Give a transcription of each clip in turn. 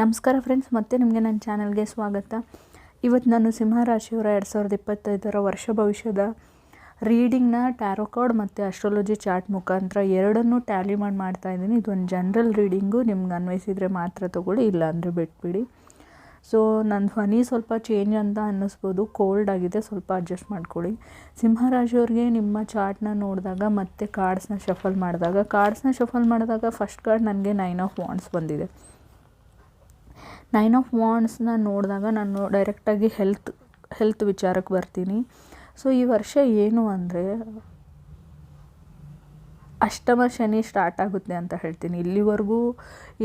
ನಮಸ್ಕಾರ ಫ್ರೆಂಡ್ಸ್ ಮತ್ತೆ ನಿಮಗೆ ನನ್ನ ಚಾನಲ್ಗೆ ಸ್ವಾಗತ. ಇವತ್ತು ನಾನು ಸಿಂಹರಾಶಿಯವರ ಎರಡು ಸಾವಿರದ ಇಪ್ಪತ್ತೈದರ ವರ್ಷ ಭವಿಷ್ಯದ ರೀಡಿಂಗ್ನ ಟ್ಯಾರೋ ಕಾರ್ಡ್ ಮತ್ತು ಅಸ್ಟ್ರಾಲಜಿ ಚಾರ್ಟ್ ಮುಖಾಂತರ ಎರಡನ್ನೂ ಟ್ಯಾಲಿ ಮಾಡಿ ಮಾಡ್ತಾ ಇದ್ದೀನಿ. ಇದೊಂದು ಜನರಲ್ ರೀಡಿಂಗು ನಿಮ್ಗೆ ಅನ್ವಯಿಸಿದರೆ ಮಾತ್ರ ತೊಗೊಳ್ಳಿ ಇಲ್ಲ ಅಂದರೆ ಬಿಟ್ಬಿಡಿ. ಸೊ ನನ್ನ ಧ್ವನಿ ಸ್ವಲ್ಪ ಚೇಂಜ್ ಅಂತ ಅನ್ನಿಸ್ಬೋದು ಕೋಲ್ಡ್ ಆಗಿದೆ, ಸ್ವಲ್ಪ ಅಡ್ಜಸ್ಟ್ ಮಾಡ್ಕೊಳ್ಳಿ. ಸಿಂಹರಾಶಿಯವ್ರಿಗೆ ನಿಮ್ಮ ಚಾರ್ಟ್ನ ನೋಡಿದಾಗ ಮತ್ತೆ ಕಾರ್ಡ್ಸ್ನ ಶಫಲ್ ಮಾಡಿದಾಗ ಕಾರ್ಡ್ಸ್ನ ಶಫಲ್ ಮಾಡಿದಾಗ ಫಸ್ಟ್ ಕಾರ್ಡ್ ನನಗೆ ನೈನ್ ಆಫ್ ವಾಂಡ್ಸ್ ಬಂದಿದೆ. ನೈನ್ ಆಫ್ ವಾಂಡ್ಸ್ನ ನೋಡಿದಾಗ ನಾನು ಡೈರೆಕ್ಟಾಗಿ ಹೆಲ್ತ್ ಹೆಲ್ತ್ ವಿಚಾರಕ್ಕೆ ಬರ್ತೀನಿ. ಸೊ ಈ ವರ್ಷ ಏನು ಅಂದರೆ, ಅಷ್ಟಮ ಶನಿ ಸ್ಟಾರ್ಟ್ ಆಗುತ್ತೆ ಅಂತ ಹೇಳ್ತೀನಿ. ಇಲ್ಲಿವರೆಗೂ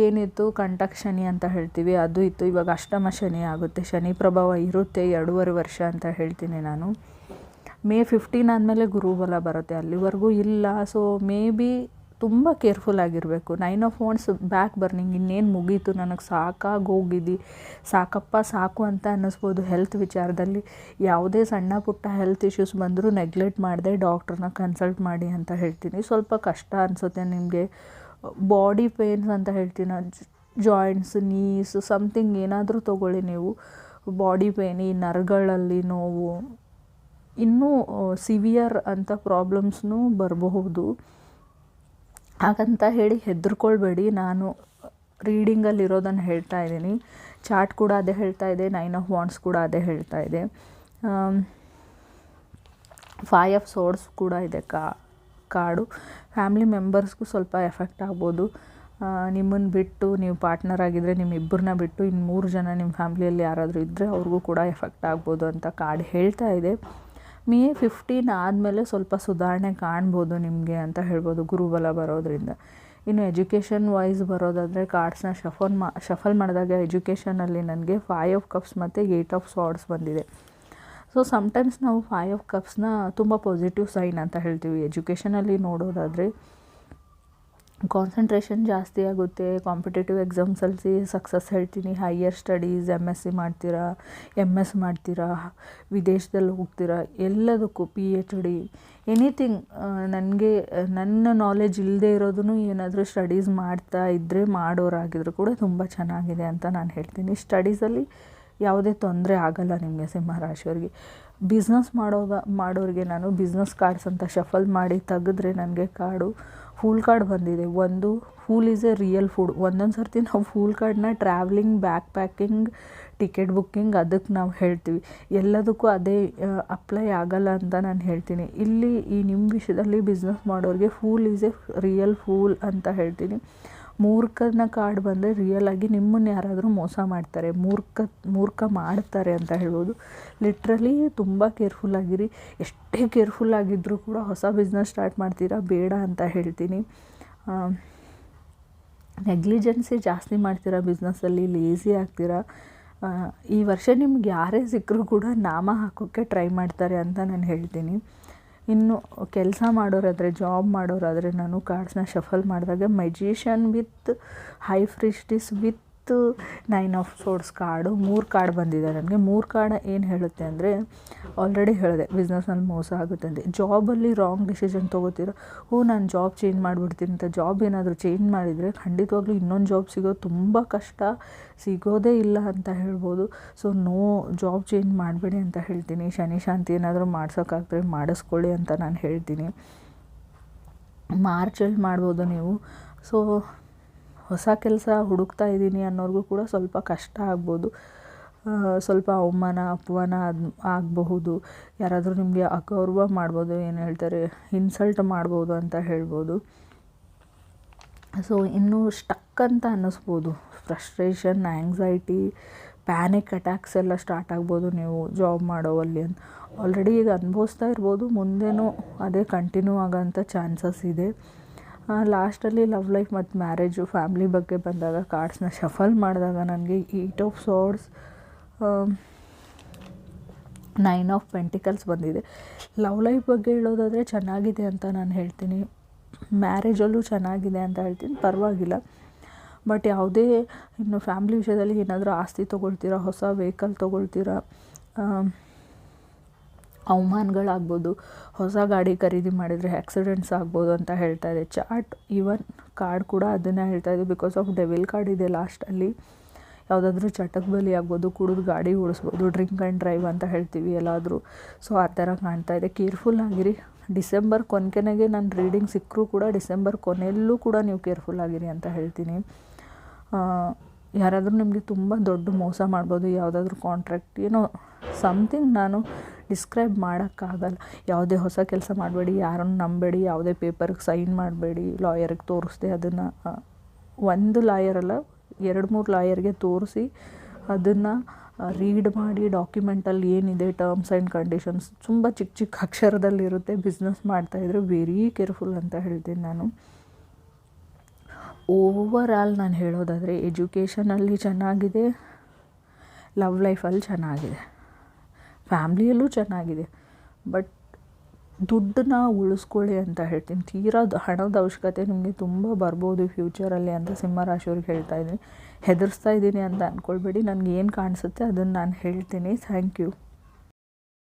ಏನಿತ್ತು? ಕಂಟಕ ಶನಿ ಅಂತ ಹೇಳ್ತೀವಿ. ಅದು ಇತ್ತು. ಇವಾಗ ಅಷ್ಟಮ ಶನಿ ಆಗುತ್ತೆ. ಶನಿ ಪ್ರಭಾವ ಇರುತ್ತೆ. ಎರಡೂವರೆ ವರ್ಷ ಅಂತ ಹೇಳ್ತೀನಿ ನಾನು. ಮೇ ಫಿಫ್ಟೀನ್ ಆದಮೇಲೆ ಗುರುಬಲ ಬರುತ್ತೆ. ಅಲ್ಲಿವರೆಗೂ ಇಲ್ಲ. ಸೊ ಮೇ ಬಿ ತುಂಬ ಕೇರ್ಫುಲ್ ಆಗಿರಬೇಕು. Nine of wands back burning ಇನ್ನೇನು ಮುಗೀತು? ನನಗೆ ಸಾಕಾಗಿ ಹೋಗಿದ್ದು ಸಾಕಪ್ಪ, ಸಾಕು ಅಂತ ಅನ್ನಿಸ್ಬೋದು ಹೆಲ್ತ್ ವಿಚಾರದಲ್ಲಿ. ಯಾವುದೇ ಸಣ್ಣ ಪುಟ್ಟ ಹೆಲ್ತ್ ಇಶ್ಯೂಸ್ ಬಂದರೂ ನೆಗ್ಲೆಕ್ಟ್ ಮಾಡದೆ ಡಾಕ್ಟ್ರನ್ನ ಕನ್ಸಲ್ಟ್ ಮಾಡಿ ಅಂತ ಹೇಳ್ತೀನಿ. ಸ್ವಲ್ಪ ಕಷ್ಟ ಅನಿಸುತ್ತೆ ನಿಮಗೆ. ಬಾಡಿ ಪೇನ್ಸ್ ಅಂತ ಹೇಳ್ತೀನಿ. ಜಾಯಿಂಟ್ಸ್ ನೀಸ್ ಸಮಥಿಂಗ್ ಏನಾದರೂ ತೊಗೊಳ್ಳಿ ನೀವು. ಬಾಡಿ ಪೇನ್ ಈ ನರಗಳಲ್ಲಿ ನೋವು. ಇನ್ನೂ ಸಿವಿಯರ್ ಅಂತ ಪ್ರಾಬ್ಲಮ್ಸ್ನೂ ಬರಬಹುದು. ಹಾಗಂತ ಹೇಳಿ ಹೆದರ್ಕೊಳ್ಬೇಡಿ. ನಾನು ರೀಡಿಂಗಲ್ಲಿ ಇರೋದನ್ನು ಹೇಳ್ತಾ ಇದ್ದೀನಿ. ಚಾರ್ಟ್ ಕೂಡ ಅದೇ ಹೇಳ್ತಾ ಇದೆ. ನೈನ್ ಆಫ್ ವಾಂಡ್ಸ್ ಕೂಡ ಅದೇ ಹೇಳ್ತಾ ಇದೆ. ಫೈ ಆಫ್ ಸೋರ್ಸ್ ಕೂಡ ಇದೆ ಕಾ, ಕಾರ್ಡು. ಫ್ಯಾಮಿಲಿ ಮೆಂಬರ್ಸ್ಗೂ ಸ್ವಲ್ಪ ಎಫೆಕ್ಟ್ ಆಗ್ಬೋದು. ನಿಮ್ಮನ್ನು ಬಿಟ್ಟು ನೀವು ಪಾರ್ಟ್ನರ್ ಆಗಿದ್ದರೆ ನಿಮ್ಮ ಇಬ್ಬರನ್ನ ಬಿಟ್ಟು ಇನ್ನು ಮೂರು ಜನ ನಿಮ್ಮ ಫ್ಯಾಮಿಲಿಯಲ್ಲಿ ಯಾರಾದರೂ ಇದ್ದರೆ ಅವ್ರಿಗೂ ಕೂಡ ಎಫೆಕ್ಟ್ ಆಗ್ಬೋದು ಅಂತ ಕಾರ್ಡ್ ಹೇಳ್ತಾ ಇದೆ. ಮೇ ಫಿಫ್ಟೀನ್ ಆದಮೇಲೆ ಸ್ವಲ್ಪ ಸುಧಾರಣೆ ಕಾಣ್ಬೋದು ನಿಮಗೆ ಅಂತ ಹೇಳ್ಬೋದು ಗುರುಬಲ ಬರೋದ್ರಿಂದ. ಇನ್ನು ಎಜುಕೇಷನ್ ವೈಸ್ ಬರೋದಾದರೆ ಕಾರ್ಡ್ಸ್ನ ಶಫಲ್ ಮಾ ಶಫಲ್ ಮಾಡಿದಾಗ ಎಜುಕೇಷನಲ್ಲಿ ನನಗೆ ಫೈವ್ ಆಫ್ ಕಪ್ಸ್ ಮತ್ತು ಏಯ್ಟ್ ಆಫ್ ಸಾರ್ಡ್ಸ್ ಬಂದಿದೆ. ಸೊ ಸಮ್ಟೈಮ್ಸ್ ನಾವು ಫೈವ್ ಆಫ್ ಕಪ್ಸ್ನ ತುಂಬ ಪಾಸಿಟಿವ್ ಸೈನ್ ಅಂತ ಹೇಳ್ತೀವಿ. ಎಜುಕೇಷನಲ್ಲಿ ನೋಡೋದಾದರೆ ಕಾನ್ಸಂಟ್ರೇಷನ್ ಜಾಸ್ತಿ ಆಗುತ್ತೆ. ಕಾಂಪಿಟೇಟಿವ್ ಎಕ್ಸಾಮ್ಸಲ್ಲಿ ಸಕ್ಸಸ್ ಹೇಳ್ತೀನಿ. Higher studies M S C ಮಾಡ್ತೀರಾ ಎಂ ಎಸ್ ಮಾಡ್ತೀರಾ, ವಿದೇಶದಲ್ಲಿ ಹೋಗ್ತೀರಾ, ಎಲ್ಲದಕ್ಕೂ ಪಿ ಎಚ್ ಡಿ ಎನಿಥಿಂಗ್ ನನಗೆ, ನನ್ನ ನಾಲೆಜ್ ಇಲ್ಲದೆ ಇರೋದನ್ನು ಏನಾದರೂ ಸ್ಟಡೀಸ್ ಮಾಡ್ತಾ ಇದ್ದರೆ ಮಾಡೋರಾಗಿದ್ರು ಕೂಡ ತುಂಬ ಚೆನ್ನಾಗಿದೆ ಅಂತ ನಾನು ಹೇಳ್ತೀನಿ. ಸ್ಟಡೀಸಲ್ಲಿ ಯಾವುದೇ ತೊಂದರೆ ಆಗಲ್ಲ ನಿಮಗೆ ಸಿಂಹರಾಶಿಯವ್ರಿಗೆ ಬಿಸ್ನೆಸ್ ಮಾಡೋದ, ಮಾಡೋರಿಗೆ ನಾನು ಬಿಸ್ನೆಸ್ ಕಾರ್ಡ್ಸ್ ಅಂತ ಶಫಲ್ ಮಾಡಿ ತೆಗೆದ್ರೆ ನನಗೆ ಕಾರ್ಡು ಫೂಲ್ ಕಾರ್ಡ್ ಬಂದಿದೆ. ಒಂದು fool is a real food ಒಂದೊಂದು ಸರ್ತಿ ನಾವು ಫೂಲ್ ಕಾರ್ಡ್ನ travelling backpacking ticket booking ಅದಕ್ಕೆ ನಾವು ಹೇಳ್ತೀವಿ. ಎಲ್ಲದಕ್ಕೂ ಅದೇ ಅಪ್ಲೈ ಆಗಲ್ಲ ಅಂತ ನಾನು ಹೇಳ್ತೀನಿ. ಇಲ್ಲಿ ಈ ನಿಮ್ಮ ವಿಷಯದಲ್ಲಿ ಬಿಸ್ನೆಸ್ ಮಾಡೋರಿಗೆ fool is a real fool ಅಂತ ಹೇಳ್ತೀನಿ. ಮೂರ್ಖನ ಕಾರ್ಡ್ ಬಂದರೆ ರಿಯಲ್ ಆಗಿ ನಿಮ್ಮನ್ನು ಯಾರಾದರೂ ಮೋಸ ಮಾಡ್ತಾರೆ, ಮೂರ್ಖ ಮೂರ್ಖ ಮಾಡ್ತಾರೆ ಅಂತ ಹೇಳ್ಬೋದು. ಲಿಟ್ರಲಿ ತುಂಬ ಕೇರ್ಫುಲ್ ಆಗಿರಿ. ಎಷ್ಟೇ ಕೇರ್ಫುಲ್ ಆಗಿದ್ದರೂ ಕೂಡ ಹೊಸ ಬಿಸ್ನೆಸ್ ಸ್ಟಾರ್ಟ್ ಮಾಡ್ತೀರಾ, ಬೇಡ ಅಂತ ಹೇಳ್ತೀನಿ. ನೆಗ್ಲಿಜೆನ್ಸಿ ಜಾಸ್ತಿ ಮಾಡ್ತೀರಾ ಬಿಸ್ನೆಸ್ಸಲ್ಲಿ ಲೇಸಿ ಆಗ್ತೀರಾ? ಈ ವರ್ಷ ನಿಮ್ಗೆ ಯಾರೇ ಸಿಕ್ಕರೂ ಕೂಡ ನಾಮ ಹಾಕೋಕ್ಕೆ ಟ್ರೈ ಮಾಡ್ತಾರೆ ಅಂತ ನಾನು ಹೇಳ್ತೀನಿ. ಇನ್ನು ಕೆಲಸ ಮಾಡೋರಾದರೆ ಜಾಬ್ ಮಾಡೋರಾದರೆ ನಾನು ಕಾರ್ಡ್ಸ್ನ ಶಫಲ್ ಮಾಡಿದಾಗ magician with high priestess with nine of swords card ಮೂರು ಕಾರ್ಡ್ ಬಂದಿದೆ ನನಗೆ. ಮೂರು ಕಾರ್ಡ್ ಏನು ಹೇಳುತ್ತೆ ಅಂದರೆ ಆಲ್ರೆಡಿ ಹೇಳಿದೆ ಬಿಸ್ನೆಸ್ನಲ್ಲಿ ಮೋಸ ಆಗುತ್ತೆ ಅಂತ. ಜಾಬಲ್ಲಿ ರಾಂಗ್ ಡಿಸಿಷನ್ ತೊಗೋತೀರ? ಹ್ಞೂ ನಾನು ಜಾಬ್ ಚೇಂಜ್ ಮಾಡಿಬಿಡ್ತೀನಿ ಅಂತ. ಜಾಬ್ ಏನಾದರೂ ಚೇಂಜ್ ಮಾಡಿದರೆ ಖಂಡಿತವಾಗ್ಲೂ ಇನ್ನೊಂದು ಜಾಬ್ ಸಿಗೋದು ತುಂಬ ಕಷ್ಟ. ಸಿಗೋದೇ ಇಲ್ಲ ಅಂತ ಹೇಳ್ಬೋದು. ಸೊ ನೋ ಜಾಬ್ ಚೇಂಜ್ ಮಾಡಬೇಡಿ ಅಂತ ಹೇಳ್ತೀನಿ. ಶನಿ ಶಾಂತಿ ಏನಾದರೂ ಮಾಡ್ಸೋಕ್ಕಾಗ್ತದೆ ಮಾಡಿಸ್ಕೊಳ್ಳಿ ಅಂತ ನಾನು ಹೇಳ್ತೀನಿ. ಮಾರ್ಚಲ್ಲಿ ಮಾಡ್ಬೋದು ನೀವು. ಸೊ ಹೊಸ ಕೆಲಸ ಹುಡುಕ್ತಾ ಇದ್ದೀನಿ ಅನ್ನೋರಿಗೂ ಕೂಡ ಸ್ವಲ್ಪ ಕಷ್ಟ ಆಗ್ಬೋದು. ಸ್ವಲ್ಪ ಅವಮಾನ, ಅಪಮಾನ ಆಗಬಹುದು. ಯಾರಾದರೂ ನಿಮಗೆ ಅಗೌರವ ಮಾಡ್ಬೋದು, ಏನು ಹೇಳ್ತಾರೆ ಇನ್ಸಲ್ಟ್ ಮಾಡ್ಬೋದು ಅಂತ ಹೇಳ್ಬೋದು. ಸೊ ಇನ್ನೂ ಸ್ಟಕ್ ಅಂತ ಅನ್ನಿಸ್ಬೋದು. ಫ್ರಸ್ಟ್ರೇಷನ್ ಆ್ಯಂಗ್ಸೈಟಿ ಪ್ಯಾನಿಕ್ ಅಟ್ಯಾಕ್ಸ್ ಎಲ್ಲ ಸ್ಟಾರ್ಟ್ ಆಗ್ಬೋದು ನೀವು ಜಾಬ್ ಮಾಡೋವಲ್ಲಿ ಅಂತ. ಆಲ್ರೆಡಿ ಈಗ ಅನುಭವಿಸ್ತಾ ಇರ್ಬೋದು, ಮುಂದೆನೂ ಅದೇ ಕಂಟಿನ್ಯೂ ಆಗೋಂಥ ಚಾನ್ಸಸ್ ಇದೆ. ಲಾಸ್ಟಲ್ಲಿ ಲವ್ ಲೈಫ್ ಮತ್ತು ಮ್ಯಾರೇಜು, ಫ್ಯಾಮ್ಲಿ ಬಗ್ಗೆ ಬಂದಾಗ ಕಾರ್ಡ್ಸ್ನ ಶಫಲ್ ಮಾಡಿದಾಗ ನನಗೆ eight of swords nine of pentacles ಬಂದಿದೆ. ಲವ್ ಲೈಫ್ ಬಗ್ಗೆ ಹೇಳೋದಾದರೆ ಚೆನ್ನಾಗಿದೆ ಅಂತ ನಾನು ಹೇಳ್ತೀನಿ. ಮ್ಯಾರೇಜಲ್ಲೂ ಚೆನ್ನಾಗಿದೆ ಅಂತ ಹೇಳ್ತೀನಿ. ಪರವಾಗಿಲ್ಲ. ಬಟ್ ಯಾವುದೇ ಇನ್ನು ಫ್ಯಾಮ್ಲಿ ವಿಷಯದಲ್ಲಿ ಏನಾದರೂ ಆಸ್ತಿ ತೊಗೊಳ್ತೀರಾ, ಹೊಸ ವೆಹಿಕಲ್ ತೊಗೊಳ್ತೀರಾ ಅವಮಾನಗಳಾಗ್ಬೋದು, ಹೊಸ ಗಾಡಿ ಖರೀದಿ ಮಾಡಿದರೆ ಆ್ಯಕ್ಸಿಡೆಂಟ್ಸ್ ಆಗ್ಬೋದು ಅಂತ ಹೇಳ್ತಾ ಇದೆ. ಚಾರ್ಟ್ ಈವನ್ ಕಾರ್ಡ್ ಕೂಡ ಅದನ್ನು ಹೇಳ್ತಾ ಇದೆ. ಬಿಕಾಸ್ ಆಫ್ ಡೆವಿಲ್ ಕಾರ್ಡ್ ಇದೆ ಲಾಸ್ಟಲ್ಲಿ ಯಾವುದಾದ್ರೂ ಚಟಕ್ಕೆ ಬಲಿ ಆಗ್ಬೋದು, ಕುಡಿದು ಗಾಡಿ ಓಡಿಸ್ಬೋದು ಡ್ರಿಂಕ್ ಆ್ಯಂಡ್ ಡ್ರೈವ್ ಅಂತ ಹೇಳ್ತೀವಿ ಎಲ್ಲಾದರೂ. ಸೊ ಆ ಥರ ಕಾಣ್ತಾ ಇದೆ. ಕೇರ್ಫುಲ್ ಆಗಿರಿ. ಡಿಸೆಂಬರ್ ಕೊನೆಗೆ ನಾನು ರೀಡಿಂಗ್ ಸಿಕ್ಕರೂ ಕೂಡ ಡಿಸೆಂಬರ್ ಕೊನೆಯಲ್ಲೂ ಕೂಡ ನೀವು ಕೇರ್ಫುಲ್ ಆಗಿರಿ ಅಂತ ಹೇಳ್ತೀನಿ. ಯಾರಾದರೂ ನಿಮಗೆ ತುಂಬ ದೊಡ್ಡ ಮೋಸ ಮಾಡ್ಬೋದು, ಯಾವುದಾದ್ರೂ ಕಾಂಟ್ರಾಕ್ಟ್ ಏನೋ ಸಮ್ಥಿಂಗ್ ನಾನು ಡಿಸ್ಕ್ರೈಬ್ ಮಾಡೋಕ್ಕಾಗಲ್ಲ. ಯಾವುದೇ ಹೊಸ ಕೆಲಸ ಮಾಡಬೇಡಿ, ಯಾರನ್ನು ನಂಬೇಡಿ, ಯಾವುದೇ ಪೇಪರ್ಗೆ ಸೈನ್ ಮಾಡಬೇಡಿ, ಲಾಯರ್ಗೆ ತೋರಿಸ್ದೆ ಅದನ್ನು ಒಂದು ಲಾಯರ್ ಅಲ್ಲ, ಎರಡು ಮೂರು ಲಾಯರ್ಗೆ ತೋರಿಸಿ ಅದನ್ನು ರೀಡ್ ಮಾಡಿ ಡಾಕ್ಯುಮೆಂಟಲ್ಲಿ ಏನಿದೆ, ಟರ್ಮ್ಸ್ ಆ್ಯಂಡ್ ಕಂಡೀಷನ್ಸ್ ತುಂಬ ಚಿಕ್ಕ ಚಿಕ್ಕ ಅಕ್ಷರದಲ್ಲಿರುತ್ತೆ, ಬಿಸ್ನೆಸ್ ಮಾಡ್ತಾಯಿದ್ರೆ ವೆರಿ ಕೇರ್ಫುಲ್ ಅಂತ ಹೇಳ್ತೀನಿ ನಾನು. ಓವರ್ ಆಲ್ ನಾನು ಹೇಳೋದಾದರೆ, ಎಜುಕೇಷನಲ್ಲಿ ಚೆನ್ನಾಗಿದೆ, ಲವ್ ಲೈಫಲ್ಲಿ ಚೆನ್ನಾಗಿದೆ. ಫ್ಯಾಮ್ಲಿಯಲ್ಲೂ ಚೆನ್ನಾಗಿದೆ. ಬಟ್ ದುಡ್ಡನ್ನ ಉಳಿಸ್ಕೊಳ್ಳಿ ಅಂತ ಹೇಳ್ತೀನಿ. ತೀರಾ ಹಣದ ಅವಶ್ಯಕತೆ ನಿಮಗೆ ತುಂಬ ಬರ್ಬೋದು ಫ್ಯೂಚರಲ್ಲಿ ಅಂತ ಸಿಂಹರಾಶಿಯವ್ರಿಗೆ ಹೇಳ್ತಾ ಇದ್ದೀನಿ. ಹೆದರ್ಸ್ತಾ ಇದ್ದೀನಿ ಅಂತ ಅಂದ್ಕೊಳ್ಬೇಡಿ ನನಗೆ ಏನು ಕಾಣಿಸುತ್ತೆ ಅದನ್ನು ನಾನು ಹೇಳ್ತೀನಿ. Thank you.